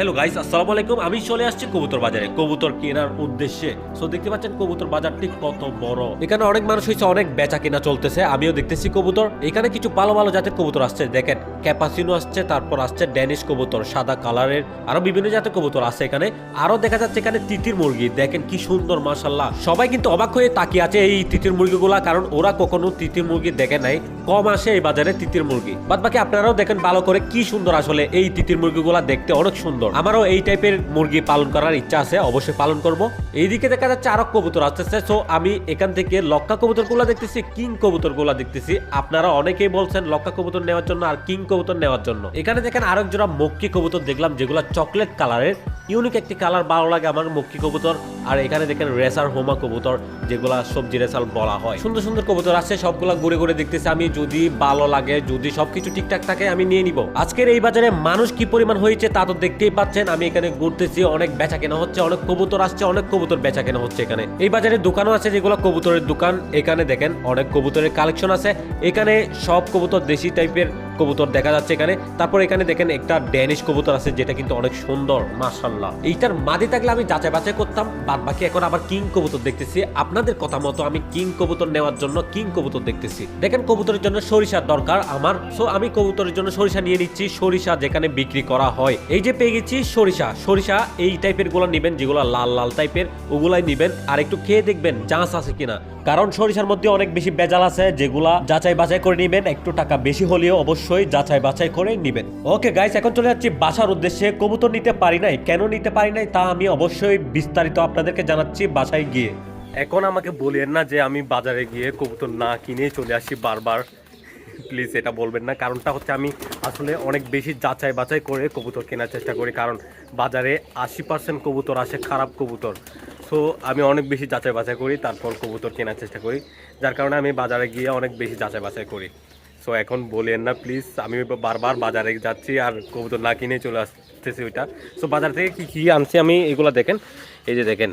Hello guys আসসালামু আলাইকুম। আমি চলে আসছি কবুতর বাজারে। কবুতর কেনার উদ্দেশ্যে। সো দেখতে পাচ্ছেন কবুতর বাজারটি কত বড়। এখানে অনেক মানুষ হয়েছে, অনেক বেচা কেনা চলতেছে। আমিও দেখতেছি কবুতর। এখানে কিছু ভালো ভালো জাতের কবুতর আসছে। দেখেন, ক্যাপাসিনো আসছে, তারপর আসছে ড্যানিশ কবুতর, সাদা কালারের আরও বিভিন্ন জাতের কবুতর আছে এখানে। আরও দেখা যাচ্ছে এখানে তিতির মুরগি। দেখেন কি সুন্দর মাশাল্লাহ সবাই কিন্তু অবাক হয়ে তাকিয়ে আছে এই তিতির মুরগিগুলা, কারণ ওরা কখনো তিতির মুরগি দেখে নাই। কম আসে এই বাজারে তিতির মুরগি। বাদ বাকি আপনারাও দেখেন ভালো করে কি সুন্দর আসলে এই তিতির মুরগিগুলা দেখতে অনেক সুন্দর। আমারও এই টাইপের মুরগি পালন করার ইচ্ছা আছে, অবশ্যই পালন করব। এইদিকে দেখা যাচ্ছে আরও কবুতর আসতেছে সো আমি এখান থেকে লক্কা কবুতরগুলা দেখতেছি, কিং কবুতরগুলা দেখতেছি। আপনারা অনেকেই বলছেন লক্কা কবুতর নেওয়ার জন্য আর কিং কবুতর নেওয়ার জন্য। এখানে দেখেন আরেক জোড়া মক্কি কবুতর দেখলাম, যেগুলা চকলেট কালারের, ইউনিক একটি কালার, ভালো লাগে আমার মক্কি কবুতর। আর এখানে দেখেন রেসার হোমা কবুতর, যেগুলা সবজি রেসাল বলা হয়। সুন্দর সুন্দর কবুতর আছে সবগুলা ঘুরে ঘুরে দেখতেছি, আমি যদি ভালো লাগে, যদি সবকিছু ঠিকঠাক থাকে, আমি নিয়ে নিব। আজকের এই বাজারে মানুষ কি পরিমাণ হয়েছে তা তো দেখতেই পাচ্ছেন। আমি এখানে ঘুরতেছি, অনেক বেচা কেনা হচ্ছে, অনেক কবুতর আসছে, অনেক কবুতর বেচা কেনা হচ্ছে এখানে। এই বাজারে দোকানও আছে যেগুলো কবুতরের দোকান। এখানে দেখেন, অনেক কবুতরের কালেকশন আছে। এখানে সব কবুতর দেশি টাইপের কবুতর দেখা যাচ্ছে এখানে। তারপর এখানে দেখেন একটা ড্যানিশ কবুতর আছে, যেটা কিন্তু অনেক সুন্দর মাশাল্লাহ এইটার মাঝে থাকলে আমি যাচাই বাছাই করতাম বাদ বাকি এখন আবার কিং কবুতর দেখতেছি। আপনাদের কথা মতো আমি কিং কবুতর নেওয়ার জন্য কিং কবুতর দেখতেছি। দেখেন কবুতরের জন্য সরিষার দরকার আমার সো আমি কবুতরের জন্য সরিষা নিয়ে নিচ্ছি, সরিষা যেখানে বিক্রি করা হয়। এই যে পেয়ে গেছি সরিষা সরিষা এই টাইপেরগুলো নিবেন, যেগুলো লাল লাল টাইপের ওগুলাই নিবেন। আর একটু খেয়ে দেখবেন জাঁস আছে কিনা। কারণ সরিষার মধ্যে অনেক বেশি বেজাল আছে, যেগুলা যাচাই বাছাই করে নিবেন, একটু টাকা বেশি হলেও অবশ্যই যাচাই বাছাই করে নিবেন। ওকে গাইস এখন চলে যাচ্ছি বাসার উদ্দেশ্যে। কবুতর নিতে পারি নাই, কেন নিতে পারি নাই তা আমি অবশ্যই বিস্তারিত আপনাদেরকে জানাচ্ছি বাসায় গিয়ে। এখন আমাকে বলেন না যে আমি বাজারে গিয়ে কবুতর না কিনে চলে আসি বারবার। প্লিজ এটা বলবেন না, কারণটা হচ্ছে আমি আসলে অনেক বেশি যাচাই বাছাই করে কবুতর কেনার চেষ্টা করি, কারণ বাজারে আশি পার্সেন্ট কবুতর আসে খারাপ কবুতর। সো আমি অনেক বেশি যাচাই বাছাই করি, তারপর কবুতর কেনার চেষ্টা করি, যার কারণে আমি বাজারে গিয়ে অনেক বেশি যাচাই বাছাই করি। সো এখন বলেন না প্লিজ আমি বারবার বাজারে যাচ্ছি আর কবুতর না কিনে চলে আসতেছি ওইটা। সো বাজার থেকে কী কী আনছি আমি, এগুলো দেখেন। এই যে দেখেন,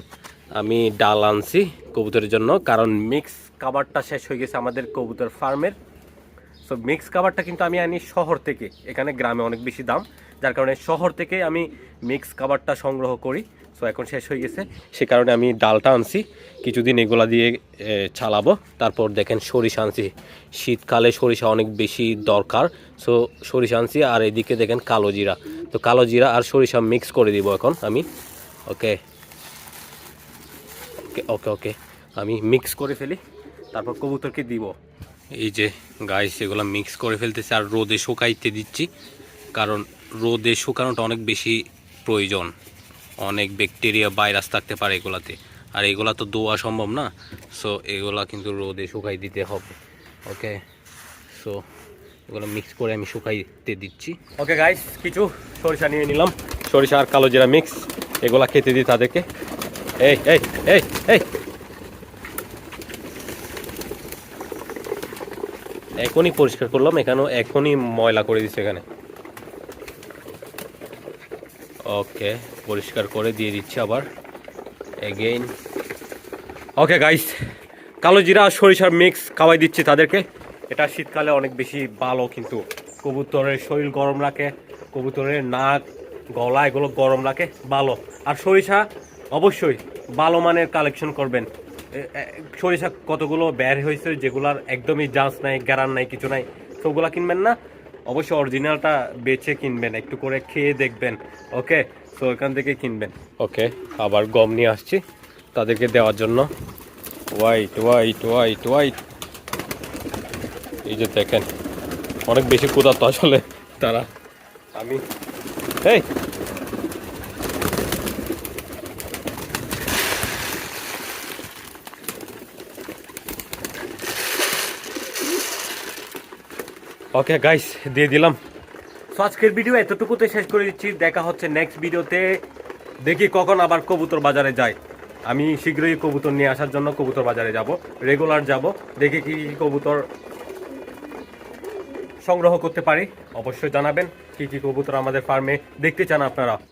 আমি ডাল আনছি কবুতরের জন্য, কারণ মিক্স খাবারটা শেষ হয়ে গেছে আমাদের কবুতর ফার্মের। সো মিক্স খাবারটা কিন্তু আমি আনি শহর থেকে, এখানে গ্রামে অনেক বেশি দাম। যার কারণে শহর থেকে আমি মিক্স খাবারটা সংগ্রহ করি। সো এখন শেষ হয়ে গেছে। সে কারণে আমি ডালটা আনছি, কিছুদিন এগুলা দিয়ে চালাবো। তারপর দেখেন সরিষা আনছি। শীতকালে সরিষা অনেক বেশি দরকার। সো, সরিষা আনছি আর এদিকে দেখেন কালো জিরা। তো কালো জিরা আর সরিষা মিক্স করে দিব এখন আমি। ওকে। ওকে ওকে ওকে। আমি মিক্স করে ফেলি। তারপর কবুতরকে দিব। এই যে গাইস এগুলো মিক্স করে ফেলতেছি আর রোদে শুকাইতে দিচ্ছি। কারণ রোদে শুকানোটা অনেক বেশি প্রয়োজন। অনেক ব্যাকটেরিয়া ভাইরাস থাকতে পারে এগুলাতে। আর এগুলা তো দোয়া সম্ভব না। সো এগুলা কিন্তু রোদে শুকাই দিতে হবে। ওকে সো এগুলো মিক্স করে আমি শুকাইতে দিচ্ছি। ওকে গাইস কিছু সরিষা নিয়ে নিলাম। সরিষা আর কালো জিরা মিক্স এগুলা খেতে দিই তাদেরকে। এই এই এই এই। এখনই পরিষ্কার করলাম, এখানেও এখনই ময়লা করে দিচ্ছে এখানে। ওকে পরিষ্কার করে দিয়ে দিচ্ছি আবার। এগেইন ওকে গাইস কালো জিরা আর সরিষার মিক্স খাওয়াই দিচ্ছি তাদেরকে। এটা শীতকালে অনেক বেশি ভালো কিন্তু। কবুতরের শরীর গরম রাখে, কবুতরের নাক, গলা এগুলো গরম রাখে, ভালো। আর সরিষা, অবশ্যই ভালো মানের কালেকশন করবেন। সরিষা কতগুলো বের হয়েছে যেগুলার একদমই জাঁচ নাই, গ্যারান নাই, কিছু নাই তো ওগুলা কিনবেন না। অবশ্যই অরিজিনালটা বেছে কিনবেন, একটু করে খেয়ে দেখবেন। ওকে তো এখান থেকে কিনবেন। ওকে, আবার গম নিয়ে আসছি তাদেরকে দেওয়ার জন্য। হোয়াইট হোয়াইট হোয়াইট হোয়াইট এই যে দেখেন, অনেক বেশি ক্ষুধার্ত আসলে তারা। আমি, এই। ওকে গাইস দিয়ে দিলাম। তো আজকের ভিডিও এতটুকুতে শেষ করে দিচ্ছি। দেখা হচ্ছে নেক্সট ভিডিওতে দেখি কখন আবার কবুতর বাজারে যাই আমি শীঘ্রই কবুতর নিয়ে আসার জন্য কবুতর বাজারে যাব রেগুলার যাব। দেখি কি কি কবুতর সংগ্রহ করতে পারি। অবশ্যই জানাবেন কি কি কবুতর আমাদের ফার্মে দেখতে চান আপনারা।